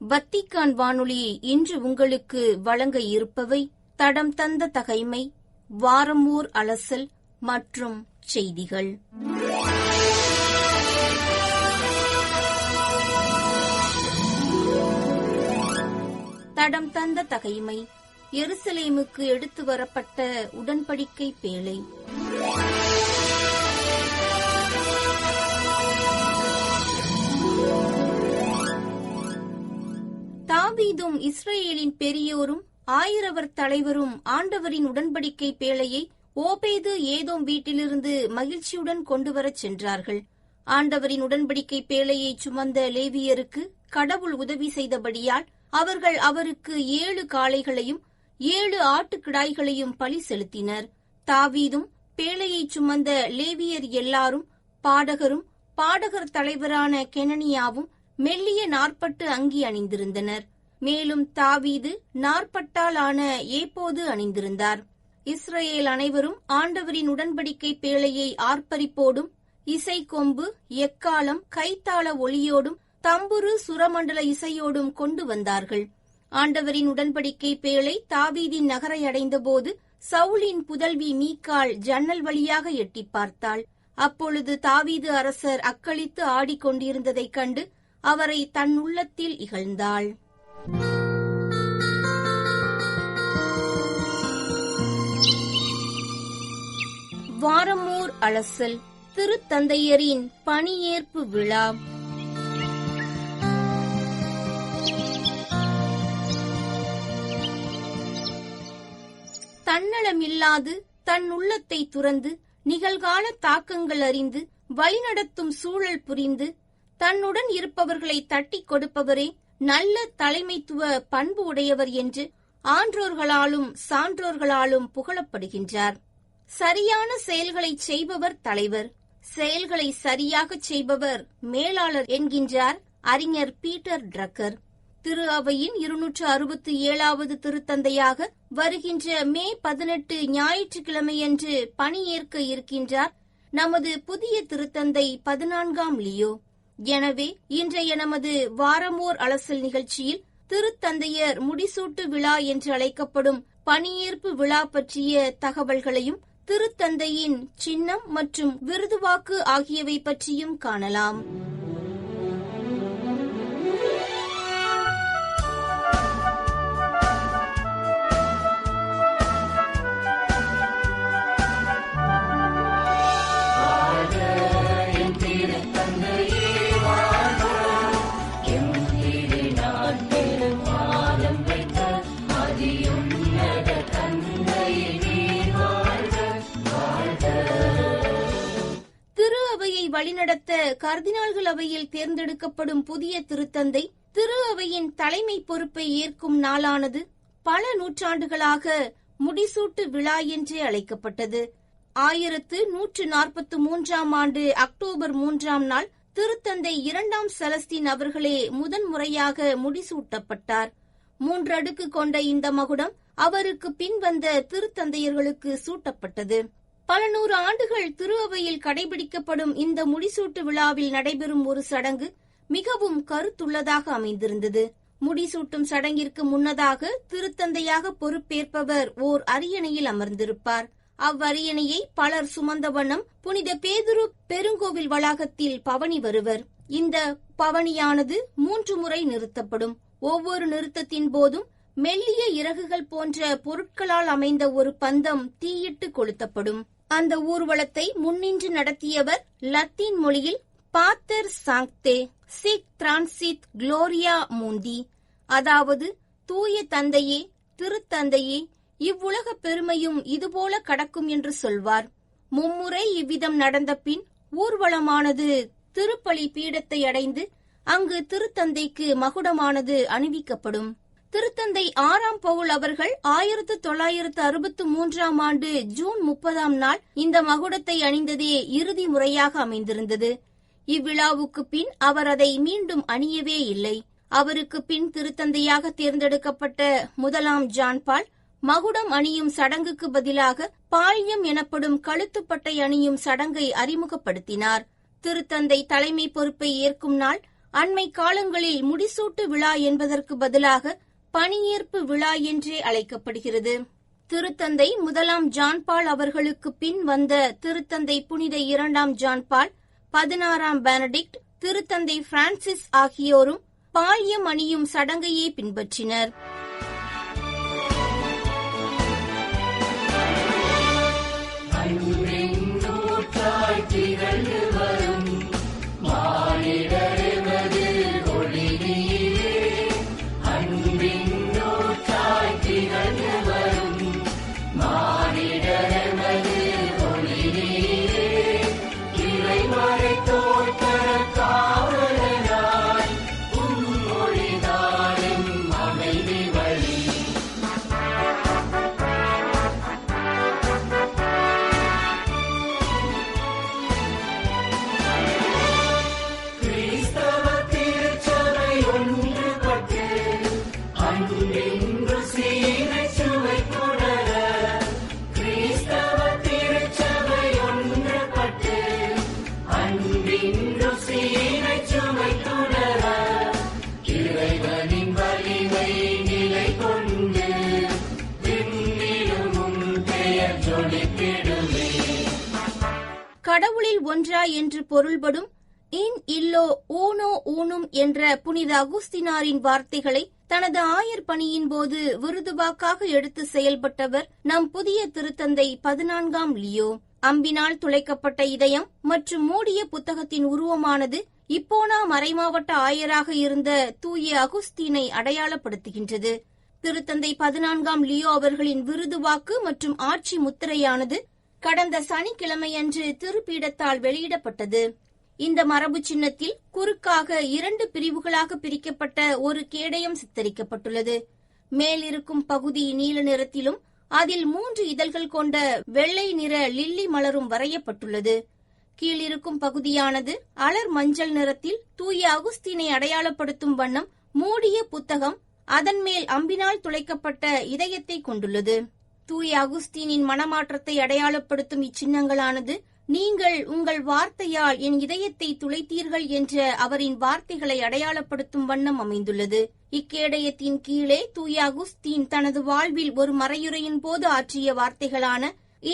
Vatican வானொலி இன்று உங்களுக்கு வழங்க இருப்பவை தடம் தந்த தகைமை வாரமூர் அலசல் மற்றும் செய்திகள். தடம் தந்த தகைமை எருசலேமுக்கு எடுத்து வரப்பட்ட உடன்படிக்கை பேழை தாவீதும் இஸ்ரேலின் பெரியோரும் ஆயிரவர் தலைவரும் ஆண்டவரின் உடன்படிக்கை பேழையை ஓபேது ஏதோம் வீட்டிலிருந்து மகிழ்ச்சியுடன் கொண்டு வரச் சென்றார்கள். ஆண்டவரின் உடன்படிக்கை பேழையை சுமந்த லேவியருக்கு கடவுள் உதவி செய்தபடியால் அவர்கள் அவருக்கு ஏழு காளைகளையும் ஏழு ஆட்டுக்கிடாய்களையும் பலி செலுத்தினர். தாவீதும் பேழையை சுமந்த லேவியர் எல்லாரும் பாடகரும் பாடகர் தலைவரான கெனனியாவும் மெல்லிய நாற்பட்டு அங்கி அணிந்திருந்தனர். மேலும் தாவீது நாற்பட்டால் ஆன ஏப்போது அணிந்திருந்தார். இஸ்ரேல் அனைவரும் ஆண்டவரின் உடன்படிக்கை பேழையை ஆர்ப்பரிப்போடும் இசைக்கொம்பு எக்காலம் கைத்தாள ஒளியோடும் தம்புரு சுரமண்டல இசையோடும் கொண்டு வந்தார்கள். ஆண்டவரின் உடன்படிக்கை பேழை தாவீதின் நகரை அடைந்தபோது சவுலின் புதல்வி மீக்காள் ஜன்னல் வழியாக எட்டி பார்த்தாள். அப்பொழுது தாவீது அரசர் அக்களித்து ஆடிக்கொண்டிருந்ததைக் கண்டு அவரை தன் உள்ளத்தில் இகழ்ந்தாள். வாரமூர் அலசல் திருத்தந்தையரின் பணியேற்பு விழா. தன்னலமில்லாது தன் உள்ளத்தை துறந்து நிகழ்கால தாக்கங்கள் அறிந்து வழிநடத்தும் சூழல் புரிந்து தன்னுடன் இருப்பவர்களை தட்டிக் கொடுப்பவரே நல்ல தலைமைத்துவ பண்பு உடையவர் என்று ஆன்றோர்களாலும் சான்றோர்களாலும் புகழப்படுகின்றார். சரியான செயல்களை செய்பவர் தலைவர். செயல்களை சரியாக செய்பவர் மேலாளர் என்கின்றார் அறிஞர் பீட்டர் ட்ரக்கர். திரு அவையின் இருநூற்று அறுபத்தி ஏழாவது திருத்தந்தையாக வருகின்ற மே பதினெட்டு ஞாயிற்றுக்கிழமையன்று பணியேற்க இருக்கின்றார் நமது புதிய திருத்தந்தை பதினான்காம் லியோ. எனவே இன்றைய நமது வாரமோர் அலசல் நிகழ்ச்சியில் திருத்தந்தையர் முடிசூட்டு விழா என்று அழைக்கப்படும் பணியேற்பு விழா பற்றிய தகவல்களையும் திருத்தந்தையின் சின்னம் மற்றும் விருதுவாக்கு ஆகியவை பற்றியும் காணலாம். வழிநடத்த கர்தினால்கள் அவையில் தேர்ந்தெடுக்கப்படும் புதிய திருத்தந்தை திரு அவையின் தலைமை பொறுப்பை ஏற்கும் நாளானது பல நூற்றாண்டுகளாக முடிசூட்டு விழா என்றே அழைக்கப்பட்டது. ஆயிரத்து நூற்று நாற்பத்து மூன்றாம் ஆண்டு அக்டோபர் மூன்றாம் நாள் திருத்தந்தை இரண்டாம் செலஸ்தீன் அவர்களே முதன்முறையாக முடிசூட்டப்பட்டார். மூன்றடுக்கு கொண்ட இந்த மகுடம் அவருக்கு பின் வந்த திருத்தந்தையர்களுக்கு சூட்டப்பட்டது. பல நூறு ஆண்டுகள் திருஅவையில் கடைபிடிக்கப்படும் இந்த முடிசூட்டு விழாவில் நடைபெறும் ஒரு சடங்கு மிகவும் கருத்துள்ளதாக அமைந்திருந்தது. முடிசூட்டும் சடங்கிற்கு முன்னதாக திருத்தந்தையாக பொறுப்பேற்பவர் ஓர் அரியணையில் அமர்ந்திருப்பார். அவ்வரியணையை பலர் சுமந்த வண்ணம் புனித பேதுரு பெருங்கோவில் வளாகத்தில் பவனி வருவர். இந்த பவனியானது மூன்று முறை நிறுத்தப்படும். ஒவ்வொரு நிறுத்தத்தின் போதும் மெல்லிய இறகுகள் போன்ற பொருட்களால் அமைந்த ஒரு பந்தம் தீயிட்டு கொளுத்தப்படும். அந்த ஊர்வலத்தை முன்னின்று நடத்தியவர் லத்தீன் மொழியில் பாத்தர் சாங்தே சிக் டிரான்சித் குளோரியா மூந்தி. அதாவது தூய தந்தையே திருத்தந்தையே இவ்வுலக பெருமையும் இதுபோல கடக்கும் என்று சொல்வார். மும்முறை இவ்விதம் நடந்த பின் ஊர்வலமானது திருப்பலி பீடத்தை அடைந்து அங்கு திருத்தந்தைக்கு மகுடமானது அணிவிக்கப்படும். திருத்தந்தை ஆறாம் பவுல் அவர்கள் ஆயிரத்து தொள்ளாயிரத்து அறுபத்து மூன்றாம் ஆண்டு ஜூன் முப்பதாம் நாள் இந்த மகுடத்தை அணிந்ததே இறுதி முறையாக அமைந்திருந்தது. இவ்விழாவுக்கு பின் அவர் அதை மீண்டும் அணியவே இல்லை. அவருக்கு பின் திருத்தந்தையாக தேர்ந்தெடுக்கப்பட்ட முதலாம் ஜான்பால் மகுடம் அணியும் சடங்குக்கு பதிலாக பால்யம் எனப்படும் கழுத்துப்பட்டை அணியும் சடங்கை அறிமுகப்படுத்தினார். திருத்தந்தை தலைமை பொறுப்பை ஏற்கும் நாள் அண்மை காலங்களில் முடிசூட்டு விழா என்பதற்கு பதிலாக பணியேற்பு விழா என்றே அழைக்கப்படுகிறது. திருத்தந்தை முதலாம் ஜான்பால் அவர்களுக்கு பின் வந்த திருத்தந்தை புனித இரண்டாம் ஜான்பால் பதினாறாம் பெனடிக்ட் திருத்தந்தை பிரான்சிஸ் ஆகியோரும் பால்யம் அணியும் சடங்கையே பின்பற்றினர். கடவுளில் ஒன்றா என்று பொருள்படும் இன் இல்லோ ஊனோ ஊனும் என்ற புனித அகுஸ்தினாரின் வார்த்தைகளை தனது ஆயர் பணியின் போது விருதுவாக்காக எடுத்து செயல்பட்டவர் நம் புதிய திருத்தந்தை பதினான்காம் லியோ. அம்பினால் துளைக்கப்பட்ட இதயம் மற்றும் மூடிய புத்தகத்தின் உருவமானது இப்போனா மறைமாவட்ட ஆயராக இருந்த தூய அகுஸ்தீனை அடையாளப்படுத்துகின்றது. திருத்தந்தை பதினான்காம் லியோ அவர்களின் விருதுவாக்கு மற்றும் ஆட்சி முத்திரையானது கடந்த சனிக்கிழமையன்று திருப்பீடத்தால் வெளியிடப்பட்டது. இந்த மரபு சின்னத்தில் குறுக்காக இரண்டு பிரிவுகளாக பிரிக்கப்பட்ட ஒரு கேடயம் சித்தரிக்கப்பட்டுள்ளது. மேலிருக்கும் பகுதி நீல நிறத்திலும் அதில் மூன்று இதழ்கள் கொண்ட வெள்ளை நிற லில்லி மலரும் வரையப்பட்டுள்ளது. கீழிருக்கும் பகுதியானது அலர் மஞ்சள் நிறத்தில் தூய அகுஸ்தீனை அடையாளப்படுத்தும் வண்ணம் மூடிய புத்தகம் அதன் மேல் அம்பினால் துளைக்கப்பட்ட இதயத்தை கொண்டுள்ளது. தூய அகுஸ்தீனின் மனமாற்றத்தை அடையாளப்படுத்தும் இச்சின்னங்களானது நீங்கள் உங்கள் வார்த்தையால் என் இதயத்தை துளைத்தீர்கள் என்ற அவரின் வார்த்தைகளை அடையாளப்படுத்தும் வண்ணம் அமைந்துள்ளது. இக்கேடயத்தின் கீழே தூய அகுஸ்தீன் தனது வாழ்வில் ஒரு மறையுரையின் போது ஆற்றிய வார்த்தைகளான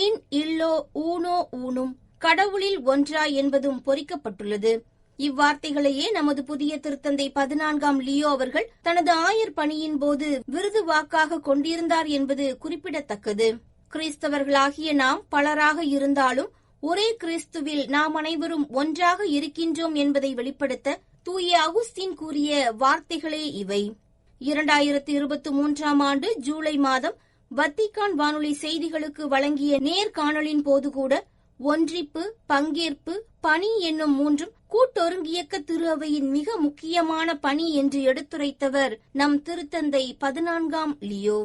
இன் இல்லோ ஊனோ ஊனும் கடவுளில் ஒன்றா என்பதும் பொறிக்கப்பட்டுள்ளது. இவ்வார்த்தைகளையே நமது புதிய திருத்தந்தை பதினான்காம் லியோ அவர்கள் தனது ஆயர் பணியின் போது விருது வாக்காக கொண்டிருந்தார் என்பது குறிப்பிடத்தக்கது. கிறிஸ்தவர்களாகிய நாம் பலராக இருந்தாலும் ஒரே கிறிஸ்துவில் நாம் அனைவரும் ஒன்றாக இருக்கின்றோம் என்பதை வெளிப்படுத்த தூய அகுஸ்தீன் கூறிய வார்த்தைகளே இவை. இரண்டாயிரத்தி இருபத்தி மூன்றாம் ஆண்டு ஜூலை மாதம் வத்திகான் வானொலி செய்திகளுக்கு வழங்கிய நேர்காணலின் போது கூட ஒன்றிப்பு பங்கேற்பு பணி என்னும் மூன்றும் கூட்டொருங்கியக்க திரு அவையின் மிக முக்கியமான பணி என்று எடுத்துரைத்தவர் நம் திருத்தந்தை பதினான்காம் லியோ.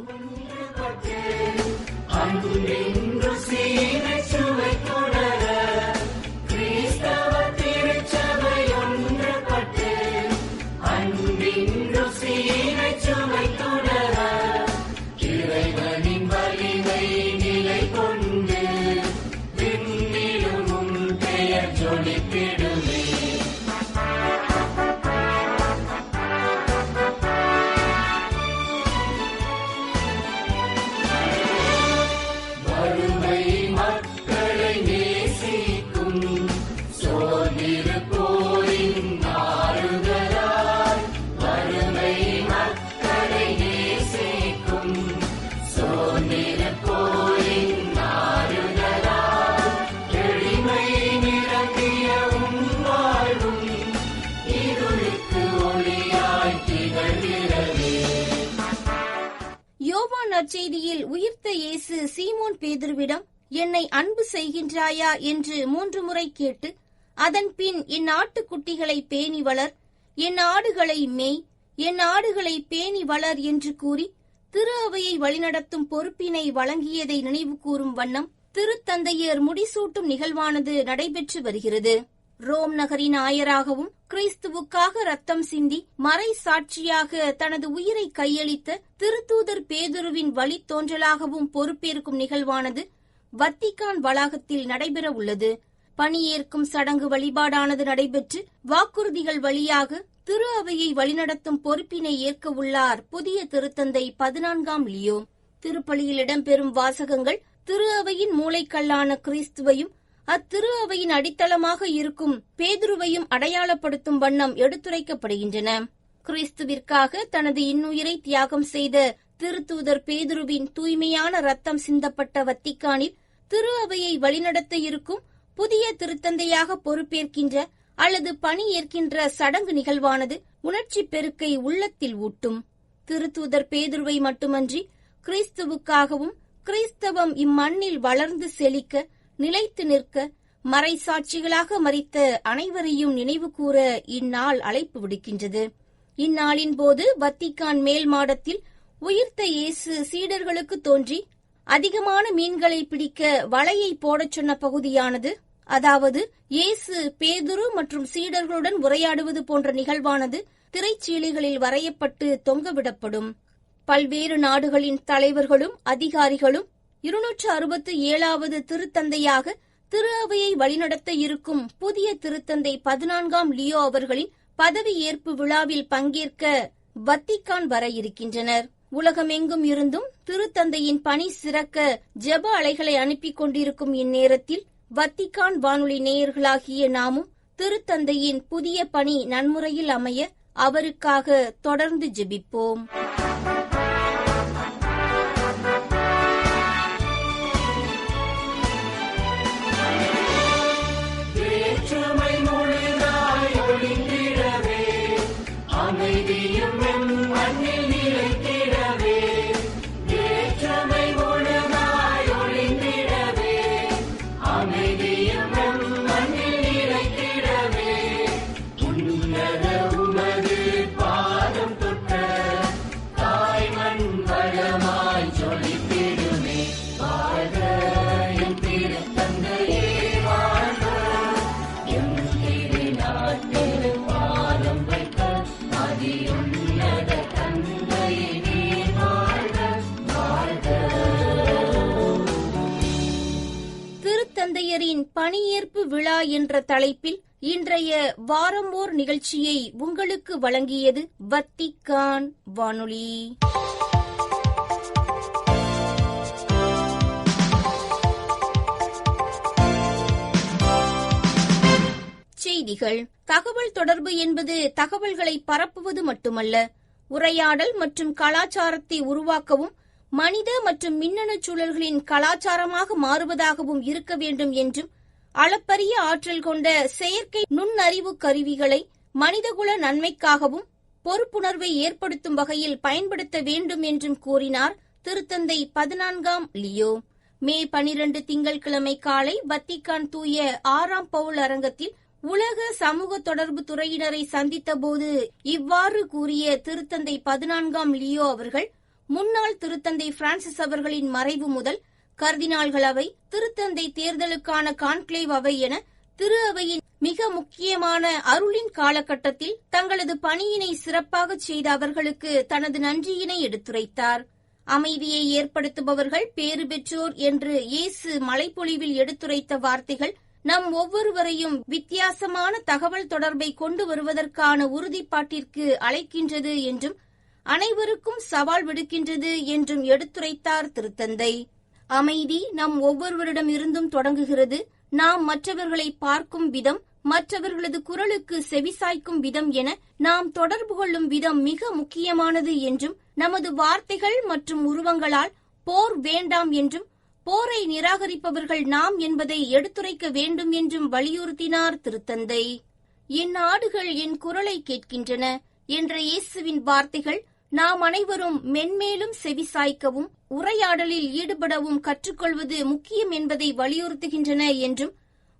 சீமோன் என்னை அன்பு செய்கின்றாயா? என்று மூன்று முறை கேட்டு அதன் பின் என் ஆட்டுக்குட்டிகளை பேணி வளர் என் ஆடுகளை மேய் என் ஆடுகளை பேணி வளர் என்று கூறி திரு அவையை வழிநடத்தும் பொறுப்பினை வழங்கியதை நினைவு கூறும் வண்ணம் திருத்தந்தையர் முடிசூட்டும் நிகழ்வானது நடைபெற்று வருகிறது. ரோம் நகரின் ஆயராகவும் கிறிஸ்துவுக்காக ரத்தம் சிந்தி மறை சாட்சியாக தனது உயிரை கையளித்த திருத்தூதர் பேதுருவின் வழித்தோன்றலாகவும் பொறுப்பேற்கும் நிகழ்வானது வத்திக்கான் வளாகத்தில் நடைபெற உள்ளது. பணியேற்கும் சடங்கு வழிபாடானது நடைபெற்று வாக்குறுதிகள் வழியாக திரு அவையை வழிநடத்தும் பொறுப்பினை ஏற்க உள்ளார் புதிய திருத்தந்தை பதினான்காம் லியோ. திருப்பலியில் இடம்பெறும் வாசகங்கள் திரு அவையின் மூளைக்கல்லான கிறிஸ்துவையும் அத்திரு அவையின் அடித்தளமாக இருக்கும் பேதுருவையும் அடையாளப்படுத்தும் வண்ணம் எடுத்துரைக்கப்படுகின்றன. கிறிஸ்துவிற்காக தனது இன்னுயிரை தியாகம் செய்த திருத்தூதர் பேதுருவின் தூய்மையான ரத்தம் சிந்தப்பட்ட வத்திக்கானில் திரு அவையை வழிநடத்த இருக்கும் புதிய திருத்தந்தையாக பொறுப்பேற்கின்ற அல்லது பணி ஏற்கின்ற சடங்கு நிகழ்வானது உணர்ச்சி பெருக்கை உள்ளத்தில் ஊட்டும். திருத்தூதர் பேதுருவை மட்டுமன்றி கிறிஸ்துவுக்காகவும் கிறிஸ்தவம் இம்மண்ணில் வளர்ந்து செழிக்க நிலைத்து நிற்க மறைசாட்சிகளாக மறித்த அனைவரையும் நினைவு கூற இந்நாள் அழைப்பு விடுக்கின்றது. இந்நாளின் போது வத்திக்கான் மேல் மாடத்தில் உயிர்த்த இயேசு சீடர்களுக்கு தோன்றி அதிகமான மீன்களை பிடிக்க வலையை போடச் சொன்ன பகுதியானது அதாவது இயேசு பேதுரு மற்றும் சீடர்களுடன் உரையாடுவது போன்ற நிகழ்வானது திரைச்சீலிகளில் வரையப்பட்டு தொங்கவிடப்படும். பல்வேறு நாடுகளின் தலைவர்களும் அதிகாரிகளும் இருநூற்று அறுபத்து ஏழாவது திருத்தந்தையாக திரு அவையை வழிநடத்த இருக்கும் புதிய திருத்தந்தை பதினான்காம் லியோ அவர்களின் பதவி ஏற்பு விழாவில் பங்கேற்க வத்திக்கான் வர இருக்கின்றனர். உலகமெங்கும் இருந்தும் திருத்தந்தையின் பணி சிறக்க ஜெப அலைகளை அனுப்பிக் கொண்டிருக்கும் இந்நேரத்தில் வத்திக்கான் வானொலி நேயர்களாகிய நாமும் திருத்தந்தையின் புதிய பணி நன்முறையில் அமைய அவருக்காக தொடர்ந்து ஜெபிப்போம். என்ற தலைப்பில் இன்றைய வாரம்போர் நிகழ்ச்சியை உங்களுக்கு வழங்கியது வத்திகான் வானொலி. செய்திகள். தகவல் தொடர்பு என்பது தகவல்களை பரப்புவது மட்டுமல்ல உரையாடல் மற்றும் கலாச்சாரத்தை உருவாக்கவும் மனித மற்றும் மின்னணு சூழல்களின் கலாச்சாரமாக மாறுவதாகவும் இருக்க வேண்டும் என்றும் அளப்பரிய ஆற்றல் கொண்ட செயற்கை நுண்ணறிவு கருவிகளை மனிதகுல நன்மைக்காகவும் பொறுப்புணர்வை ஏற்படுத்தும் வகையில் பயன்படுத்த வேண்டும் என்றும் கூறினார் திருத்தந்தை பதினான்காம் லியோ. மே பனிரண்டு திங்கட்கிழமை காலை வத்திக்கான் தூய ஆறாம் பவுல் அரங்கத்தில் உலக சமூக தொடர்பு துறையினரை சந்தித்தபோது இவ்வாறு கூறிய திருத்தந்தை பதினான்காம் லியோ அவர்கள் முன்னாள் திருத்தந்தை பிரான்சிஸ் அவர்களின் மறைவு முதல் கர்தினால்களவை அவை திருத்தந்தை தேர்தலுக்கான கான்க்ளேவ் அவை என திரு அவையின் மிக முக்கியமான அருளின் காலகட்டத்தில் தங்களது பணியினை சிறப்பாக செய்த அவர்களுக்கு தனது நன்றியினை எடுத்துரைத்தார். அமைதியை ஏற்படுத்துபவர்கள் பேறு பெற்றோர் என்று இயேசு மலைப்பொழிவில் எடுத்துரைத்த வார்த்தைகள் நம் ஒவ்வொருவரையும் வித்தியாசமான தகவல் தொடர்பை கொண்டு வருவதற்கான உறுதிப்பாட்டிற்கு அழைக்கின்றது என்றும் அனைவருக்கும் சவால் விடுக்கின்றது என்றும் எடுத்துரைத்தார் திருத்தந்தை. அமைதி நம் ஒவ்வொருவரிடம் இருந்தும் தொடங்குகிறது. நாம் மற்றவர்களை பார்க்கும் விதம் மற்றவர்களது குரலுக்கு செவிசாய்க்கும் விதம் என நாம் தொடர்பு கொள்ளும் விதம் மிக முக்கியமானது என்றும் நமது வார்த்தைகள் மற்றும் உருவங்களால் போர் வேண்டாம் என்றும் போரை நிராகரிப்பவர்கள் நாம் என்பதை எடுத்துரைக்க வேண்டும் என்றும் வலியுறுத்தினார் திருத்தந்தை. என் ஆடுகள் என் குரலை கேட்கின்றன. என்ற இயேசுவின் வார்த்தைகள் நாம் அனைவரும் மென்மேலும் செவிசாய்க்கவும் உரையாடலில் ஈடுபடவும் கற்றுக்கொள்வது முக்கியம் என்பதை வலியுறுத்துகின்றன என்றும்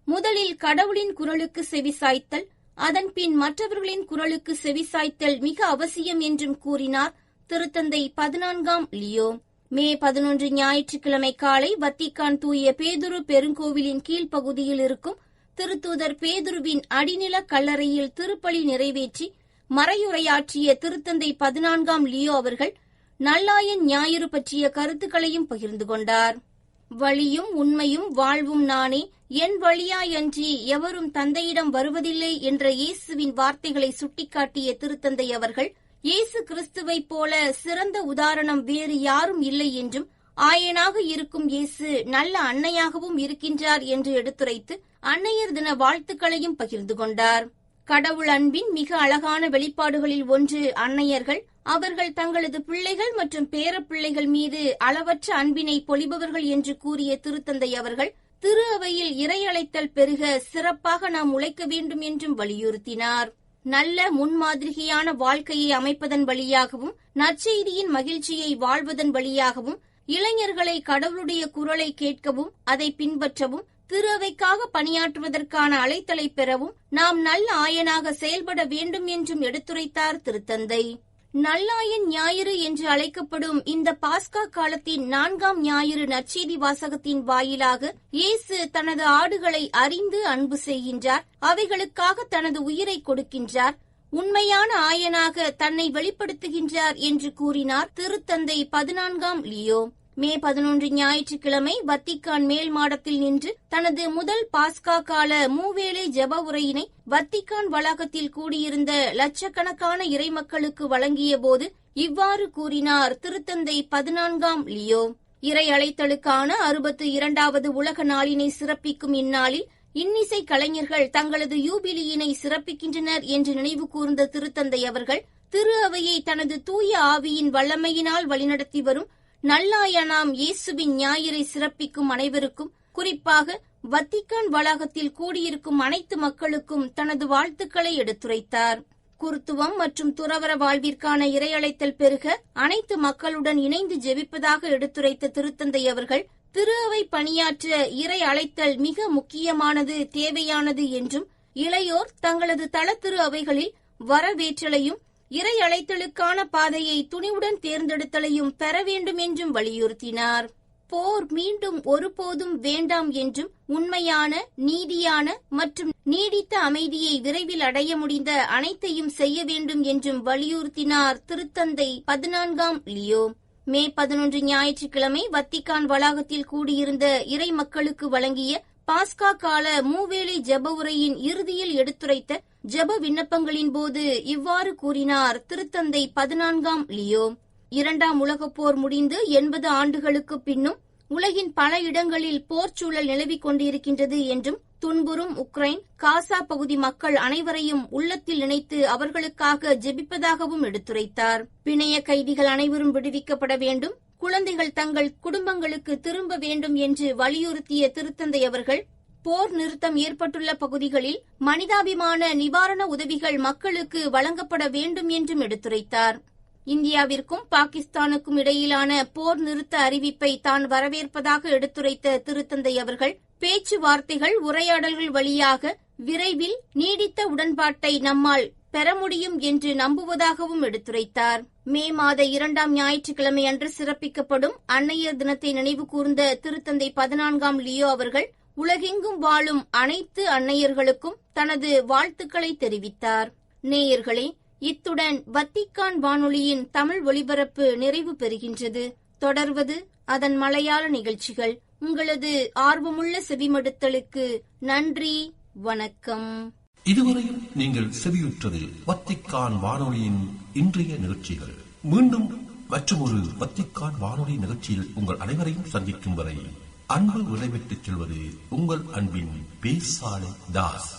முதலில் கடவுளின் குரலுக்கு செவிசாய்த்தல் அதன்பின் மற்றவர்களின் குரலுக்கு செவிசாய்த்தல் மிக அவசியம் என்றும் கூறினார் திருத்தந்தை பதினான்காம் லியோ. மே பதினொன்று ஞாயிற்றுக்கிழமை காலை வத்திக்கான் தூய பேதுரு பெருங்கோவிலின் கீழ்ப்பகுதியில் இருக்கும் திருத்தூதர் பேதுருவின் அடிநில கல்லறையில் திருப்பலி நிறைவேற்றி மறையுரையாற்றிய திருத்தந்தை பதினான்காம் லியோ அவர்கள் நல்லாயன் ஞாயிறு பற்றிய கருத்துக்களையும் பகிர்ந்து கொண்டார். வழியும் உண்மையும் வாழ்வும் நானே என் வழியாயன்றி எவரும் தந்தையிடம் வருவதில்லை என்ற இயேசுவின் வார்த்தைகளை சுட்டிக்காட்டிய திருத்தந்தை அவர்கள் இயேசு கிறிஸ்துவைப் போல சிறந்த உதாரணம் வேறு யாரும் இல்லை என்றும் ஆயனாக இருக்கும் இயேசு நல்ல அன்னையாகவும் இருக்கின்றார் என்று எடுத்துரைத்து அன்னையர் தின வாழ்த்துக்களையும் பகிர்ந்து கொண்டார். கடவுள் அன்பின் மிக அழகான வெளிப்பாடுகளில் ஒன்று அன்னையர்கள். அவர்கள் தங்களது பிள்ளைகள் மற்றும் பேரப்பிள்ளைகள் மீது அளவற்ற அன்பினை பொழிபவர்கள் என்று கூறிய திருத்தந்தை அவர்கள் திரு அவையில் இறையழைத்தல் பெருக சிறப்பாக நாம் உழைக்க வேண்டும் என்றும் வலியுறுத்தினார். நல்ல முன்மாதிரியான வாழ்க்கையை அமைப்பதன் வழியாகவும் நற்செய்தியின் மகிழ்ச்சியை வாழ்வதன் வழியாகவும் இளைஞர்களை கடவுளுடைய குரலை கேட்கவும் அதை பின்பற்றவும் திரு அவைக்காக பணியாற்றுவதற்கான அழைத்தலை பெறவும் நாம் நல்ல ஆயனாக செயல்பட வேண்டும் என்றும் எடுத்துரைத்தார் திருத்தந்தை. நல்லாயன் ஞாயிறு என்று அழைக்கப்படும் இந்த பாஸ்கா காலத்தின் நான்காம் ஞாயிறு நற்செய்தி வாசகத்தின் வாயிலாக இயேசு தனது ஆடுகளை அறிந்து அன்பு செய்கின்றார் அவைகளுக்காக தனது உயிரை கொடுக்கின்றார் உண்மையான ஆயனாக தன்னை வெளிப்படுத்துகின்றார் என்று கூறினார் திருத்தந்தை பதினான்காம் லியோ. மே பதினொன்று ஞாயிற்றுக்கிழமை வத்திக்கான் மேல் மாடத்தில் நின்று தனது முதல் பாஸ்கா கால மூவேளை ஜப உரையினை வத்திக்கான் வளாகத்தில் கூடியிருந்த லட்சக்கணக்கான இறைமக்களுக்கு வழங்கிய போது இவ்வாறு கூறினார் திருத்தந்தை பதினான்காம் லியோ. இறை அழைத்தலுக்கான அறுபத்து இரண்டாவது உலக நாளினை சிறப்பிக்கும் இந்நாளில் இன்னிசை கலைஞர்கள் தங்களது யூபிலியினை சிறப்பிக்கின்றனர் என்று நினைவு கூர்ந்த திருத்தந்தை அவர்கள் திரு அவையை தனது தூய ஆவியின் வல்லமையினால் வழிநடத்தி வரும் நல்லாயனாம் இயேசுவின் ஞாயிறை சிறப்பிக்கும் அனைவருக்கும் குறிப்பாக வத்திக்கான் வளாகத்தில் கூடியிருக்கும் அனைத்து மக்களுக்கும் தனது வாழ்த்துக்களை எடுத்துரைத்தார். குருத்துவம் மற்றும் துறவர வாழ்விற்கான இரையழைத்தல் பெருக அனைத்து மக்களுடன் இணைந்து ஜெபிப்பதாக எடுத்துரைத்த திருத்தந்தை அவர்கள் திரு அவை பணியாற்ற இறை அழைத்தல் மிக முக்கியமானது தேவையானது என்றும் இளையோர் தங்களது தள திரு அவைகளில் வரவேற்றலையும் இறை அழைத்தலுக்கான பாதையை துணிவுடன் தேர்ந்தெடுத்தலையும் பெற வேண்டும் என்றும் வலியுறுத்தினார். போர் மீண்டும் ஒருபோதும் வேண்டாம் என்றும் உண்மையான நீதியான மற்றும் நீடித்த அமைதியை விரைவில் அடைய முடிந்த அனைத்தையும் செய்ய வேண்டும் என்றும் வலியுறுத்தினார் திருத்தந்தை பதினான்காம் லியோ. மே பதினொன்று ஞாயிற்றுக்கிழமை வத்திக்கான் வளாகத்தில் கூடியிருந்த இறை மக்களுக்கு வழங்கிய பாஸ்கா கால மூவேளை ஜப உரையின் இறுதியில் எடுத்துரைத்த ஜெப விண்ணப்பங்களின் போது இவ்வாறு கூறினார். திருத்தந்தை பதினான்காம் லியோ. இரண்டாம் உலகப் போர் முடிந்து எண்பது ஆண்டுகளுக்கு பின்னும் உலகின் பல இடங்களில் போர் சூழல் நிலவிக் கொண்டிருக்கின்றது என்றும் துன்புறும் உக்ரைன் காசா பகுதி மக்கள் அனைவரையும் உள்ளத்தில் நினைத்து அவர்களுக்காக ஜெபிப்பதாகவும் எடுத்துரைத்தார். பிணைய கைதிகள் அனைவரும் விடுவிக்கப்பட வேண்டும். குழந்தைகள் தங்கள் குடும்பங்களுக்கு திரும்ப வேண்டும் என்று வலியுறுத்திய திருத்தந்தை அவர்கள் போர் நிறுத்தம் ஏற்பட்டுள்ள பகுதிகளில் மனிதாபிமான நிவாரண உதவிகள் மக்களுக்கு வழங்கப்பட வேண்டும் என்றும் எடுத்துரைத்தார். இந்தியாவிற்கும் பாகிஸ்தானுக்கும் இடையிலான போர் நிறுத்த அறிவிப்பை தான் வரவேற்பதாக எடுத்துரைத்த திருத்தந்தை அவர்கள் பேச்சுவார்த்தைகள் உரையாடல்கள் வழியாக விரைவில் நீடித்த உடன்பாட்டை நம்மால் பெற முடியும் என்று நம்புவதாகவும் எடுத்துரைத்தார். மே மாத இரண்டாம் ஞாயிற்றுக்கிழமை அன்று சிறப்பிக்கப்படும் அன்னையர் தினத்தை நினைவு கூர்ந்த திருத்தந்தை பதினான்காம் லியோ அவர்கள் உலகெங்கும் வாழும் அனைத்து அன்னையர்களுக்கும் தனது வாழ்த்துக்களை தெரிவித்தார். நேயர்களே இத்துடன் வத்திக்கான் வானொலியின் தமிழ் ஒலிபரப்பு நிறைவு பெறுகின்றது. தொடர்வது அதன் மலையாள நிகழ்ச்சிகள். உங்களது ஆர்வமுள்ள செவிமடுத்தலுக்கு நன்றி வணக்கம். இதுவரையும் நீங்கள் செவியுற்றதில் வத்திக்கான் வானொலியின் இன்றைய நிகழ்ச்சிகள். மீண்டும் மற்றும் ஒரு வத்திக்கான் வானொலி நிகழ்ச்சியில் உங்கள் அனைவரையும் சந்திக்கும் வரை அன்பு உரைவிட்டுச் சொல்வது உங்கள் அன்பின் பேசாலை தாஸ்.